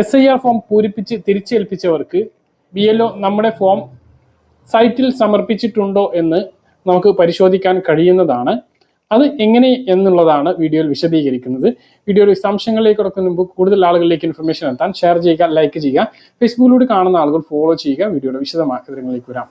S I R form പൂരിപ്പിച്ച് തിരിച്ചേൽപ്പിച്ചവർക്ക് B L O നമ്മുടെ ഫോം സൈറ്റിൽ സമർപ്പിച്ചിട്ടുണ്ടോ എന്ന് നമുക്ക് പരിശോധിക്കാൻ കഴിയുന്നതാണ്. അത് എങ്ങനെ എന്നുള്ളതാണ് വീഡിയോയിൽ വിശദീകരിക്കുന്നത്. വീഡിയോയുടെ വിശദാംശങ്ങളിലേക്ക് ഇറക്കുന്ന മുമ്പ് കൂടുതൽ ആളുകളിലേക്ക് ഇൻഫർമേഷൻ എത്താൻ ഷെയർ ചെയ്യുക ലൈക്ക് ചെയ്യുക ഫേസ്ബുക്കിലൂടെ കാണുന്ന ആളുകൾ ഫോളോ ചെയ്യുക. വീഡിയോയുടെ വിശദമായ വിവരങ്ങളിലേക്ക് വരാം.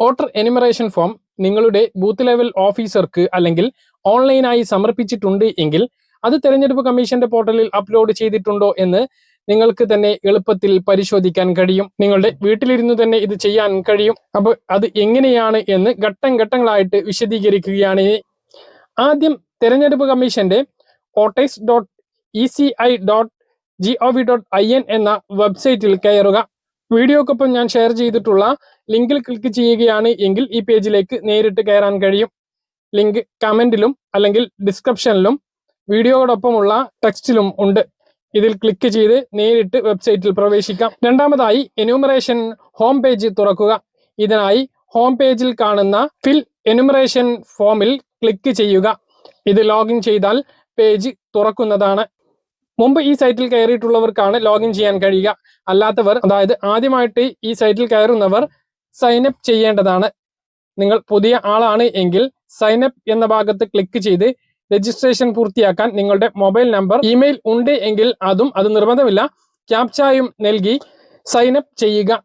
വോട്ടർ എനിമറേഷൻ ഫോം നിങ്ങളുടെ ബൂത്ത് ലെവൽ ഓഫീസർക്ക് അല്ലെങ്കിൽ ഓൺലൈനായി സമർപ്പിച്ചിട്ടുണ്ട് എങ്കിൽ അത് തെരഞ്ഞെടുപ്പ് കമ്മീഷന്റെ പോർട്ടലിൽ അപ്ലോഡ് ചെയ്തിട്ടുണ്ടോ എന്ന് നിങ്ങൾക്ക് തന്നെ എളുപ്പത്തിൽ പരിശോധിക്കാൻ കഴിയും. നിങ്ങളുടെ വീട്ടിലിരുന്ന് തന്നെ ഇത് ചെയ്യാൻ കഴിയും. അപ്പോൾ അത് എങ്ങനെയാണ് എന്ന് ഘട്ടം ഘട്ടങ്ങളായിട്ട് വിശദീകരിക്കുകയാണ്. ആദ്യം തെരഞ്ഞെടുപ്പ് കമ്മീഷന്റെ voters dot E C I dot G O V dot I N എന്ന വെബ്സൈറ്റിൽ കയറുക. വീഡിയോക്കൊപ്പം ഞാൻ ഷെയർ ചെയ്തിട്ടുള്ള ലിങ്കിൽ ക്ലിക്ക് ചെയ്യുകയാണ് എങ്കിൽ ഈ പേജിലേക്ക് നേരിട്ട് കയറാൻ കഴിയും. ലിങ്ക് കമന്റിലും അല്ലെങ്കിൽ ഡിസ്ക്രിപ്ഷനിലും വീഡിയോയോടൊപ്പമുള്ള ടെക്സ്റ്റിലും ഉണ്ട്. ഇതിൽ ക്ലിക്ക് ചെയ്ത് നേരിട്ട് വെബ്സൈറ്റിൽ പ്രവേശിക്കാം. രണ്ടാമതായി എന്യൂമറേഷൻ ഹോം പേജ് തുറക്കുക. ഇതിനായി ഹോം പേജിൽ കാണുന്ന ഫിൽ എന്യൂമറേഷൻ ഫോമിൽ ക്ലിക്ക് ചെയ്യുക. ഇത് ലോഗിൻ ചെയ്താൽ പേജ് തുറക്കുന്നതാണ്. മുമ്പ് ഈ സൈറ്റിൽ കയറിയിട്ടുള്ളവർക്കാണ് ലോഗിൻ ചെയ്യാൻ കഴിയുക. അല്ലാത്തവർ അതായത് ആദ്യമായിട്ട് ഈ സൈറ്റിൽ കയറുന്നവർ സൈനപ്പ് ചെയ്യേണ്ടതാണ്. നിങ്ങൾ പുതിയ ആളാണ് എങ്കിൽ സൈനപ്പ് എന്ന ഭാഗത്ത് ക്ലിക്ക് ചെയ്ത് രജിസ്ട്രേഷൻ പൂർത്തിയാക്കാൻ നിങ്ങളുടെ മൊബൈൽ നമ്പർ ഇമെയിൽ ഉണ്ട് എങ്കിൽ അതും അത് നിർബന്ധമില്ല. ക്യാപ്ചായും നൽകി സൈൻ അപ്പ് ചെയ്യുക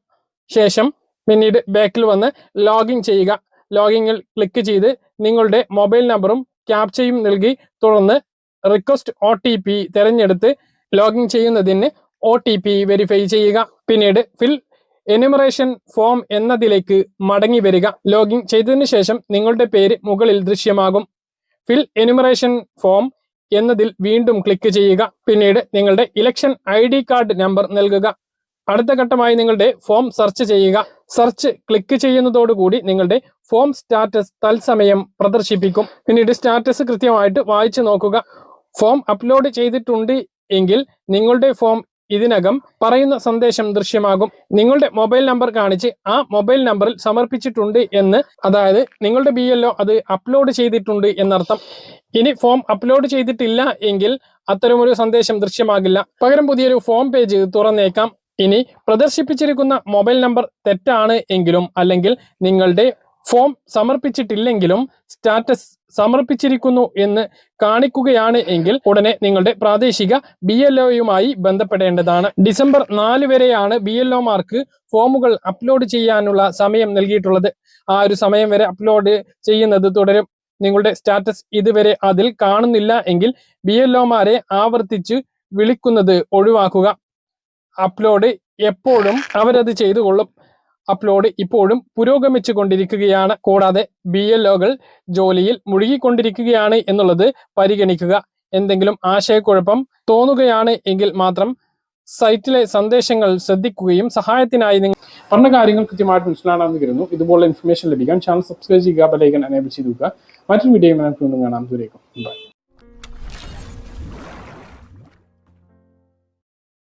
ശേഷം പിന്നീട് ബാക്കിൽ വന്ന് ലോഗിൻ ചെയ്യുക. ലോഗിങ്ങിൽ ക്ലിക്ക് ചെയ്ത് നിങ്ങളുടെ മൊബൈൽ നമ്പറും ക്യാപ്ചയും നൽകി. തുടർന്ന് റിക്വസ്റ്റ് ഒ ടി പി തിരഞ്ഞെടുത്ത് ലോഗിൻ ചെയ്യുന്നതിന് ഒ ടി പി വെരിഫൈ ചെയ്യുക. പിന്നീട് ഫിൽ എനുമറേഷൻ ഫോം എന്നതിലേക്ക് മടങ്ങി വരിക. ലോഗിൻ ചെയ്തതിനു ശേഷം നിങ്ങളുടെ പേര് മുകളിൽ ദൃശ്യമാകും. ഫിൽ എന്യൂമറേഷൻ ഫോം എന്നതിൽ വീണ്ടും ക്ലിക്ക് ചെയ്യുക. പിന്നീട് നിങ്ങളുടെ election I D card number നൽകുക. അടുത്ത ഘട്ടമായി നിങ്ങളുടെ ഫോം സെർച്ച് ചെയ്യുക. സെർച്ച് ക്ലിക്ക് ചെയ്യുന്നതോടുകൂടി നിങ്ങളുടെ ഫോം സ്റ്റാറ്റസ് തത്സമയം പ്രദർശിപ്പിക്കും. പിന്നീട് സ്റ്റാറ്റസ് കൃത്യമായിട്ട് വായിച്ചു നോക്കുക. ഫോം അപ്ലോഡ് ചെയ്തിട്ടുണ്ട് എങ്കിൽ നിങ്ങളുടെ ഫോം ഇതിനകം പറയുന്ന സന്ദേശം ദൃശ്യമാകും. നിങ്ങളുടെ മൊബൈൽ നമ്പർ കാണിച്ച് ആ മൊബൈൽ നമ്പറിൽ സമർപ്പിച്ചിട്ടുണ്ട് എന്ന് അതായത് നിങ്ങളുടെ ബി അത് അപ്ലോഡ് ചെയ്തിട്ടുണ്ട് എന്നർത്ഥം. ഇനി ഫോം അപ്ലോഡ് ചെയ്തിട്ടില്ല എങ്കിൽ അത്തരമൊരു സന്ദേശം ദൃശ്യമാകില്ല. പകരം പുതിയൊരു ഫോം പേജ് തുറന്നേക്കാം. ഇനി പ്രദർശിപ്പിച്ചിരിക്കുന്ന മൊബൈൽ നമ്പർ തെറ്റാണ് എങ്കിലും അല്ലെങ്കിൽ നിങ്ങളുടെ ഫോം സമർപ്പിച്ചിട്ടില്ലെങ്കിലും സ്റ്റാറ്റസ് സമർപ്പിച്ചിരിക്കുന്നു എന്ന് കാണിക്കുകയാണ് എങ്കിൽ ഉടനെ നിങ്ങളുടെ പ്രാദേശിക ബി എൽ ഒയുമായി ബന്ധപ്പെടേണ്ടതാണ്. ഡിസംബർ നാല് വരെയാണ് ബി എൽ ഒമാർക്ക് ഫോമുകൾ അപ്ലോഡ് ചെയ്യാനുള്ള സമയം നൽകിയിട്ടുള്ളത്. ആ ഒരു സമയം വരെ അപ്ലോഡ് ചെയ്യുന്നത് തുടരും. നിങ്ങളുടെ സ്റ്റാറ്റസ് ഇതുവരെ അതിൽ കാണുന്നില്ല എങ്കിൽ ബി എൽ ഒമാരെ ആവർത്തിച്ച് വിളിക്കുന്നത് ഒഴിവാക്കുക. അപ്ലോഡ് എപ്പോഴും അവരത് ചെയ്തുകൊള്ളും. അപ്ലോഡ് ഇപ്പോഴും പുരോഗമിച്ചു കൊണ്ടിരിക്കുകയാണ് കൂടാതെ ബി എൽ ഒകൾ ജോലിയിൽ മുഴുകിക്കൊണ്ടിരിക്കുകയാണ് എന്നുള്ളത് പരിഗണിക്കുക. എന്തെങ്കിലും ആശയക്കുഴപ്പം തോന്നുകയാണ് എങ്കിൽ മാത്രം സൈറ്റിലെ സന്ദേശങ്ങൾ ശ്രദ്ധിക്കുകയും സഹായത്തിനായി നിങ്ങൾ പറഞ്ഞ കാര്യങ്ങൾ കൃത്യമായിട്ട് മനസ്സിലാണെന്ന് കരുതുന്നു. ഇതുപോലെ ഇൻഫർമേഷൻ ലഭിക്കാൻ ചാനൽ സബ്സ്ക്രൈബ് ചെയ്യുക ബെലൈക്കൻ എനേബിൾ ചെയ്തു മറ്റൊരു വീഡിയോ കാണാം. ദൂരേക്കും ബൈ